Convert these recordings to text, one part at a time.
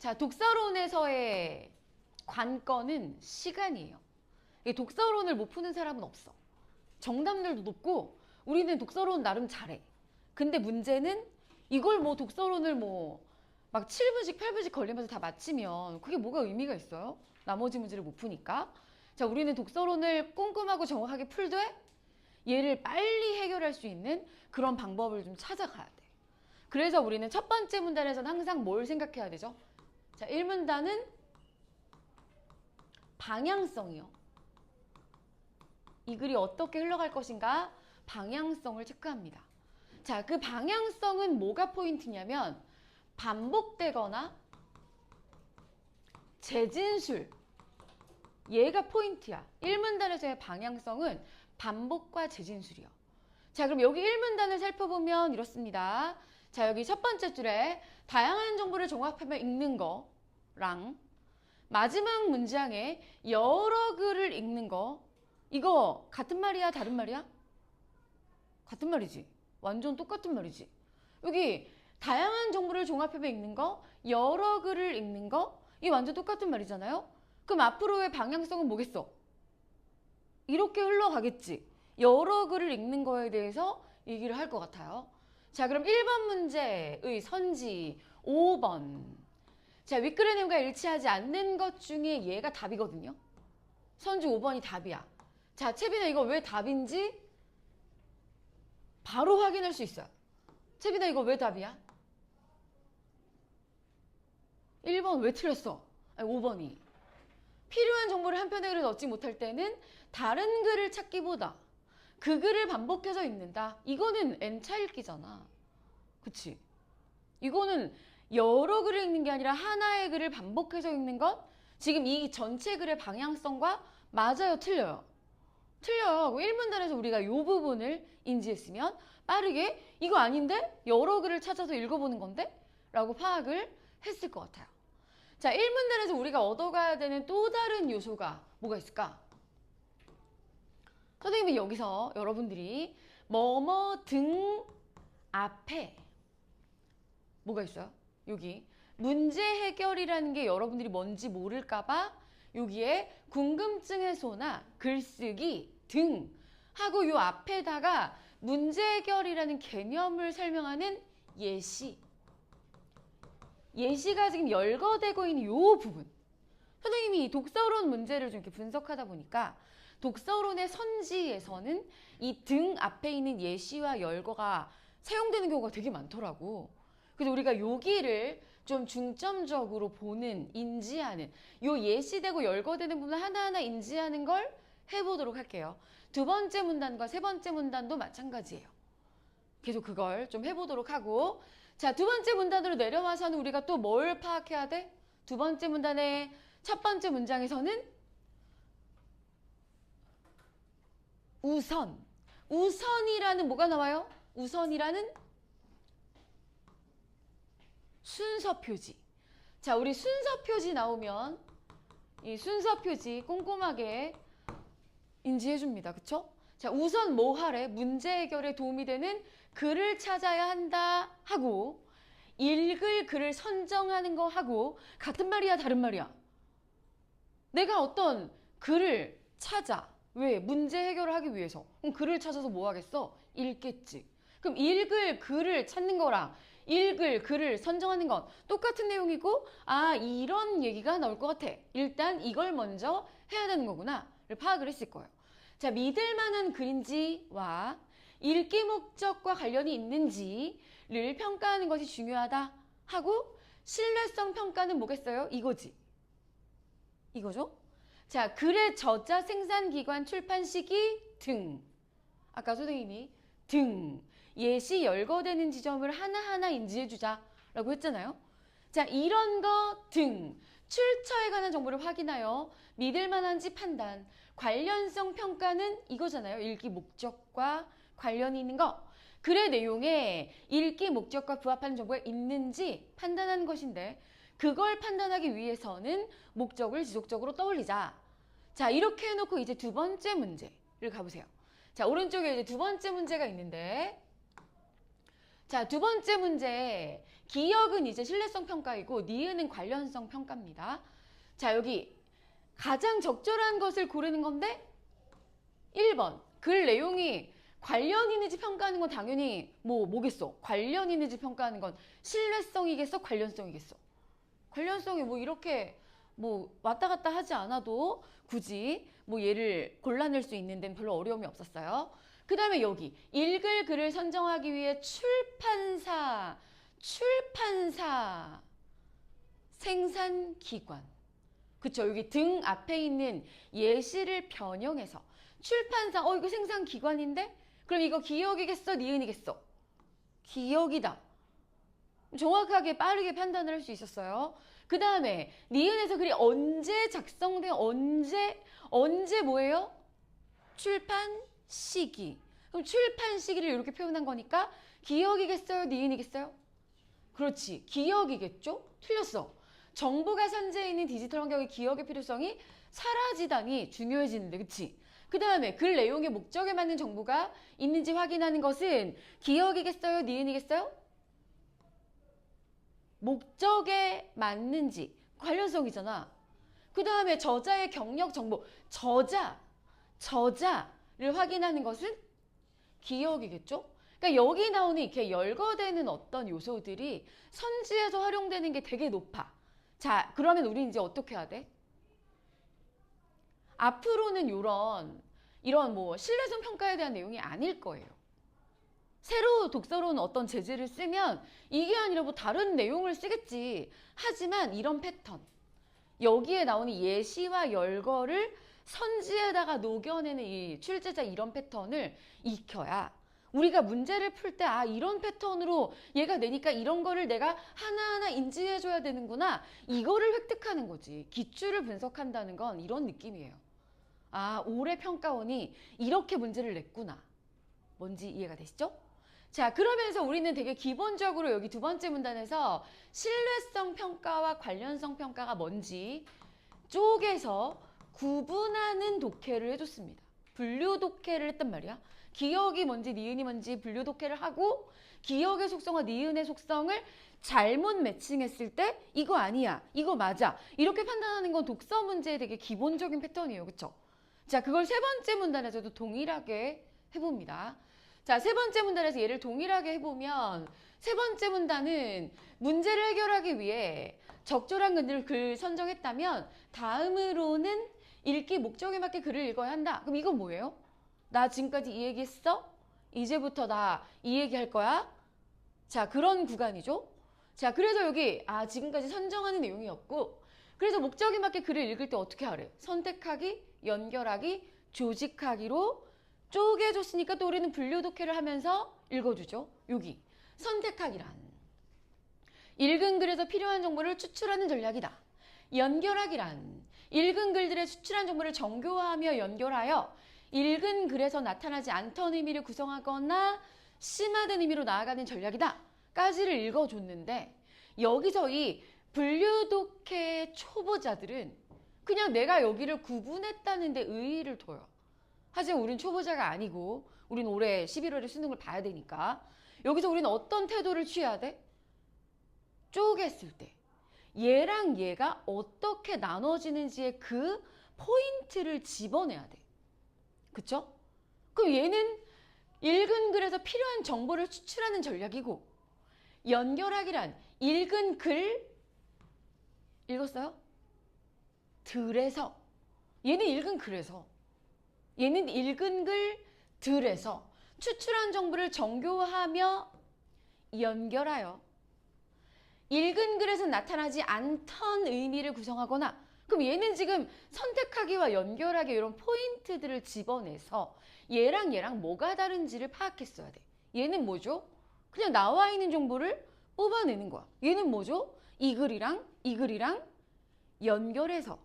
자, 독서론에서의 관건은 시간이에요. 이 독서론을 못 푸는 사람은 없어. 정답률도 높고 우리는 독서론 나름 잘해. 근데 문제는 이걸 뭐 독서론을 뭐 막 7분씩 8분씩 걸리면서 다 맞히면 그게 뭐가 의미가 있어요? 나머지 문제를 못 푸니까. 자, 우리는 독서론을 꼼꼼하고 정확하게 풀되 얘를 빨리 해결할 수 있는 그런 방법을 좀 찾아가야 돼. 그래서 우리는 첫 번째 문단에서는 항상 뭘 생각해야 되죠? 자, 1문단은 방향성이요. 이 글이 어떻게 흘러갈 것인가 방향성을 체크합니다. 자, 그 방향성은 뭐가 포인트냐면 반복되거나 재진술 얘가 포인트야. 1문단에서의 방향성은 반복과 재진술이요. 자, 그럼 여기 1문단을 살펴보면 이렇습니다. 자, 여기 첫 번째 줄에 다양한 정보를 종합하며 읽는 거 랑. 마지막 문장에 여러 글을 읽는 거. 이거 같은 말이야 다른 말이야? 같은 말이지. 완전 똑같은 말이지. 여기 다양한 정보를 종합해서 읽는 거 여러 글을 읽는 거이 완전 똑같은 말이잖아요? 그럼 앞으로의 방향성은 뭐겠어? 이렇게 흘러가겠지. 여러 글을 읽는 거에 대해서 얘기를 할 것 같아요. 자 그럼 1번 문제의 선지 5번 자, 윗글의 내용과 일치하지 않는 것 중에 얘가 답이거든요. 선지 5번이 답이야. 자, 채빈아 이거 왜 답인지 바로 확인할 수 있어요. 채빈아 이거 왜 답이야? 1번 왜 틀렸어? 아니, 5번이. 필요한 정보를 한 편의 글을 얻지 못할 때는 다른 글을 찾기보다 그 글을 반복해서 읽는다. 이거는 N차 읽기잖아. 그치? 이거는 여러 글을 읽는 게 아니라 하나의 글을 반복해서 읽는 것 지금 이 전체 글의 방향성과 맞아요 틀려요? 틀려요. 1문단에서 우리가 이 부분을 인지했으면 빠르게 이거 아닌데 여러 글을 찾아서 읽어보는 건데? 라고 파악을 했을 것 같아요. 자 1문단에서 우리가 얻어가야 되는 또 다른 요소가 뭐가 있을까? 선생님이 여기서 여러분들이 뭐뭐 등 앞에 뭐가 있어요? 여기. 문제 해결이라는 게 여러분들이 뭔지 모를까봐 여기에 궁금증 해소나 글쓰기 등 하고 요 앞에다가 문제 해결이라는 개념을 설명하는 예시. 예시가 지금 열거되고 있는 요 부분. 선생님이 이 독서론 문제를 좀 이렇게 분석하다 보니까 독서론의 선지에서는 이 등 앞에 있는 예시와 열거가 사용되는 경우가 되게 많더라고. 그래서 우리가 여기를 좀 중점적으로 보는, 인지하는, 요 예시되고 열거되는 부분 하나하나 인지하는 걸 해보도록 할게요. 두 번째 문단과 세 번째 문단도 마찬가지예요. 계속 그걸 좀 해보도록 하고, 자, 두 번째 문단으로 내려와서는 우리가 또 뭘 파악해야 돼? 두 번째 문단의 첫 번째 문장에서는 우선. 우선이라는 뭐가 나와요? 우선이라는 순서 표지. 자, 우리 순서 표지 나오면 이 순서 표지 꼼꼼하게 인지해 줍니다. 그쵸? 자, 우선 뭐 하래? 문제 해결에 도움이 되는 글을 찾아야 한다 하고 읽을 글을 선정하는 거 하고 같은 말이야, 다른 말이야? 내가 어떤 글을 찾아. 왜? 문제 해결을 하기 위해서. 그럼 글을 찾아서 뭐 하겠어? 읽겠지. 그럼 읽을 글을 찾는 거랑 읽을 글을 선정하는 건 똑같은 내용이고 아 이런 얘기가 나올 것 같아. 일단 이걸 먼저 해야 되는 거구나 를 파악을 했을 거예요. 자 믿을 만한 글인지와 읽기 목적과 관련이 있는지를 평가하는 것이 중요하다 하고 신뢰성 평가는 뭐겠어요? 이거지. 이거죠? 자 글의 저자 생산 기관 출판 시기 등 아까 선생님이 등 예시 열거되는 지점을 하나하나 인지해주자라고 했잖아요. 자, 이런 거등 출처에 관한 정보를 확인하여 믿을 만한지 판단, 관련성 평가는 이거잖아요. 읽기 목적과 관련이 있는 거. 글의 내용에 읽기 목적과 부합하는 정보가 있는지 판단하는 것인데 그걸 판단하기 위해서는 목적을 지속적으로 떠올리자. 자, 이렇게 해놓고 이제 두 번째 문제를 가보세요. 자, 오른쪽에 이제 두 번째 문제가 있는데 자, 두 번째 문제. 기억은 이제 신뢰성 평가이고 니은은 관련성 평가입니다. 자, 여기 가장 적절한 것을 고르는 건데 1번. 글 내용이 관련 있는지 평가하는 건 당연히 뭐 뭐겠어? 관련 있는지 평가하는 건 신뢰성이겠어? 관련성이겠어? 관련성이 뭐 이렇게 뭐 왔다 갔다 하지 않아도 굳이 뭐 얘를 골라낼 수 있는 데는 별로 어려움이 없었어요. 그 다음에 여기 읽을 글을 선정하기 위해 출판사, 출판사, 생산기관. 그쵸. 여기 등 앞에 있는 예시를 변형해서 출판사, 어, 이거 생산기관인데? 그럼 이거 기억이겠어? 니은이겠어? 기억이다. 정확하게 빠르게 판단을 할 수 있었어요. 그 다음에 니은에서 글이 언제 작성된 언제 언제 뭐예요? 출판 시기. 그럼 출판 시기를 이렇게 표현한 거니까 기억이겠어요? 니은이겠어요? 그렇지. 기억이겠죠? 틀렸어. 정보가 산재해 있는 디지털 환경의 기억의 필요성이 사라지다니 중요해지는데, 그치? 그 다음에 글 내용의 목적에 맞는 정보가 있는지 확인하는 것은 기억이겠어요? 니은이겠어요? 목적에 맞는지 관련성이잖아. 그 다음에 저자의 경력 정보, 저자, 저자를 확인하는 것은 기억이겠죠? 그러니까 여기 나오는 이렇게 열거되는 어떤 요소들이 선지에서 활용되는 게 되게 높아. 자, 그러면 우리 이제 어떻게 해야 돼? 앞으로는 이런 이런 뭐 신뢰성 평가에 대한 내용이 아닐 거예요. 새로 독서로는 어떤 제재를 쓰면 이게 아니라 뭐 다른 내용을 쓰겠지. 하지만 이런 패턴. 여기에 나오는 예시와 열거를 선지에다가 녹여내는 이 출제자 이런 패턴을 익혀야 우리가 문제를 풀 때 아 이런 패턴으로 얘가 내니까 이런 거를 내가 하나하나 인지해줘야 되는구나. 이거를 획득하는 거지. 기출을 분석한다는 건 이런 느낌이에요. 아 올해 평가원이 이렇게 문제를 냈구나. 뭔지 이해가 되시죠? 자 그러면서 우리는 되게 기본적으로 여기 두 번째 문단에서 신뢰성 평가와 관련성 평가가 뭔지 쪼개서 구분하는 독해를 해줬습니다. 분류 독해를 했단 말이야. 기억이 뭔지 니은이 뭔지 분류 독해를 하고 기억의 속성과 니은의 속성을 잘못 매칭했을 때 이거 아니야, 이거 맞아 이렇게 판단하는 건 독서 문제의 되게 기본적인 패턴이에요, 그렇죠? 자, 그걸 세 번째 문단에서도 동일하게 해봅니다. 자, 세 번째 문단에서 얘를 동일하게 해보면 세 번째 문단은 문제를 해결하기 위해 적절한 글을 글 선정했다면 다음으로는 읽기 목적에 맞게 글을 읽어야 한다. 그럼 이건 뭐예요? 나 지금까지 이 얘기했어? 이제부터 나 이 얘기할 거야? 자, 그런 구간이죠. 자, 그래서 여기 아 지금까지 선정하는 내용이었고 그래서 목적에 맞게 글을 읽을 때 어떻게 하래? 선택하기, 연결하기, 조직하기로 쪼개줬으니까 또 우리는 분류 독해를 하면서 읽어주죠. 여기 선택하기란 읽은 글에서 필요한 정보를 추출하는 전략이다. 연결하기란 읽은 글들의 추출한 정보를 정교화하며 연결하여 읽은 글에서 나타나지 않던 의미를 구성하거나 심화된 의미로 나아가는 전략이다. 까지를 읽어줬는데 여기서 이 분류 독해 초보자들은 그냥 내가 여기를 구분했다는 데 의의를 둬요. 하지만 우린 초보자가 아니고 우린 올해 11월에 수능을 봐야 되니까 여기서 우리는 어떤 태도를 취해야 돼? 쪼갰을 때 얘랑 얘가 어떻게 나눠지는지의 그 포인트를 집어내야 돼. 그쵸? 그럼 얘는 읽은 글에서 필요한 정보를 추출하는 전략이고 연결하기란 읽은 글 읽었어요? 들에서 얘는 읽은 글에서 얘는 읽은 글 들에서 추출한 정보를 정교하며 연결하여 읽은 글에서 나타나지 않던 의미를 구성하거나 그럼 얘는 지금 선택하기와 연결하기 이런 포인트들을 집어내서 얘랑 얘랑 뭐가 다른지를 파악했어야 돼. 얘는 뭐죠? 그냥 나와 있는 정보를 뽑아내는 거야. 얘는 뭐죠? 이 글이랑 이 글이랑 연결해서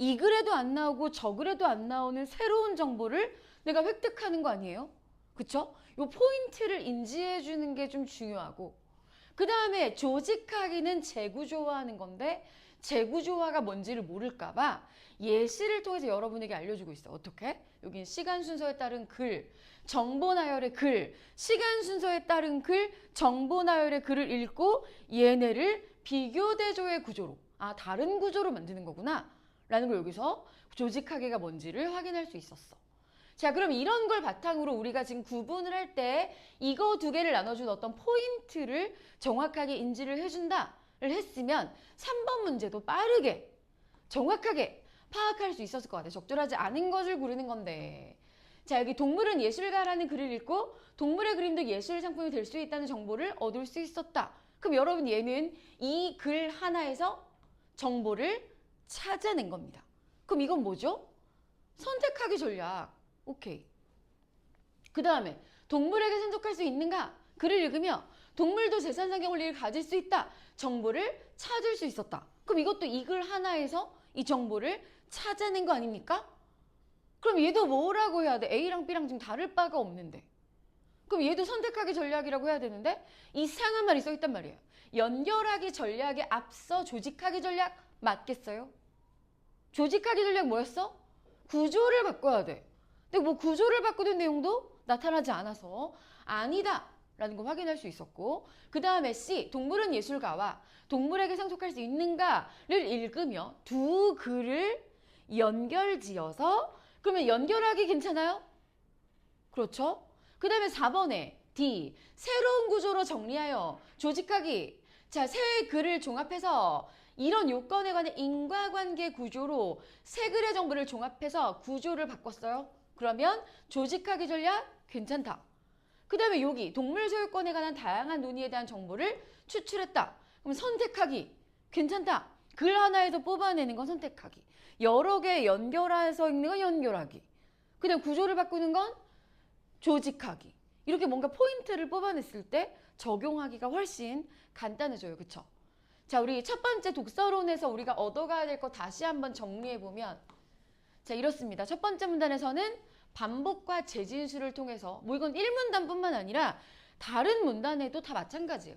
이 글에도 안 나오고 저 글에도 안 나오는 새로운 정보를 내가 획득하는 거 아니에요? 그쵸? 요 포인트를 인지해 주는 게 좀 중요하고 그 다음에 조직하기는 재구조화하는 건데 재구조화가 뭔지를 모를까봐 예시를 통해서 여러분에게 알려주고 있어. 어떻게? 여기 시간 순서에 따른 글, 정보 나열의 글, 시간 순서에 따른 글, 정보 나열의 글을 읽고 얘네를 비교 대조의 구조로, 아 다른 구조로 만드는 거구나. 라는 걸 여기서 조직하기가 뭔지를 확인할 수 있었어. 자, 그럼 이런 걸 바탕으로 우리가 지금 구분을 할 때 이거 두 개를 나눠준 어떤 포인트를 정확하게 인지를 해준다를 했으면 3번 문제도 빠르게 정확하게 파악할 수 있었을 것 같아요. 적절하지 않은 것을 고르는 건데. 자, 여기 동물은 예술가라는 글을 읽고 동물의 그림도 예술 상품이 될 수 있다는 정보를 얻을 수 있었다. 그럼 여러분 얘는 이 글 하나에서 정보를 찾아낸 겁니다. 그럼 이건 뭐죠? 선택하기 전략. 오케이. 그 다음에 동물에게 선택할 수 있는가? 글을 읽으며 동물도 재산상의 권리를 가질 수 있다. 정보를 찾을 수 있었다. 그럼 이것도 이 글 하나에서 이 정보를 찾아낸 거 아닙니까? 그럼 얘도 뭐라고 해야 돼? A랑 B랑 지금 다를 바가 없는데. 그럼 얘도 선택하기 전략이라고 해야 되는데 이상한 말이 써 있단 말이에요. 연결하기 전략에 앞서 조직하기 전략 맞겠어요? 조직하기 전략 뭐였어? 구조를 바꿔야 돼. 근데 뭐 구조를 바꾸는 내용도 나타나지 않아서 아니다. 라는 걸 확인할 수 있었고 그 다음에 C 동물은 예술가와 동물에게 상속할 수 있는가를 읽으며 두 글을 연결지어서 그러면 연결하기 괜찮아요? 그렇죠? 그 다음에 4번에 D 새로운 구조로 정리하여 조직하기 자새 글을 종합해서 이런 요건에 관한 인과관계 구조로 세 글의 정보를 종합해서 구조를 바꿨어요. 그러면 조직하기 전략 괜찮다. 그 다음에 여기 동물 소유권에 관한 다양한 논의에 대한 정보를 추출했다. 그럼 선택하기 괜찮다. 글 하나에서 뽑아내는 건 선택하기. 여러 개 연결해서 읽는 건 연결하기. 그냥 구조를 바꾸는 건 조직하기. 이렇게 뭔가 포인트를 뽑아냈을 때 적용하기가 훨씬 간단해져요. 그쵸? 자, 우리 첫 번째 독서론에서 우리가 얻어가야 될 거 다시 한번 정리해보면 자, 이렇습니다. 첫 번째 문단에서는 반복과 재진수를 통해서 뭐 이건 1문단뿐만 아니라 다른 문단에도 다 마찬가지예요.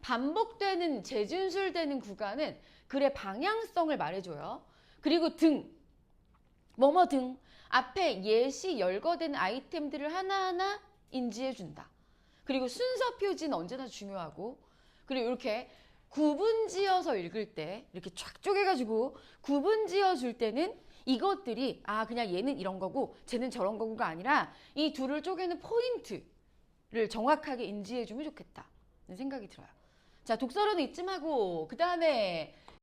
반복되는 재진술되는 구간은 글의 방향성을 말해줘요. 그리고 등, 뭐뭐 등 앞에 예시 열거된 아이템들을 하나하나 인지해준다. 그리고 순서 표지는 언제나 중요하고 그리고 이렇게 구분 지어서 읽을 때 이렇게 쫙 쪼개가지고 구분 지어 줄 때는 이것들이 아 그냥 얘는 이런 거고 쟤는 저런 거고가 아니라 이 둘을 쪼개는 포인트를 정확하게 인지해 주면 좋겠다 는 생각이 들어요. 자 독서로는 이쯤 하고 그 다음에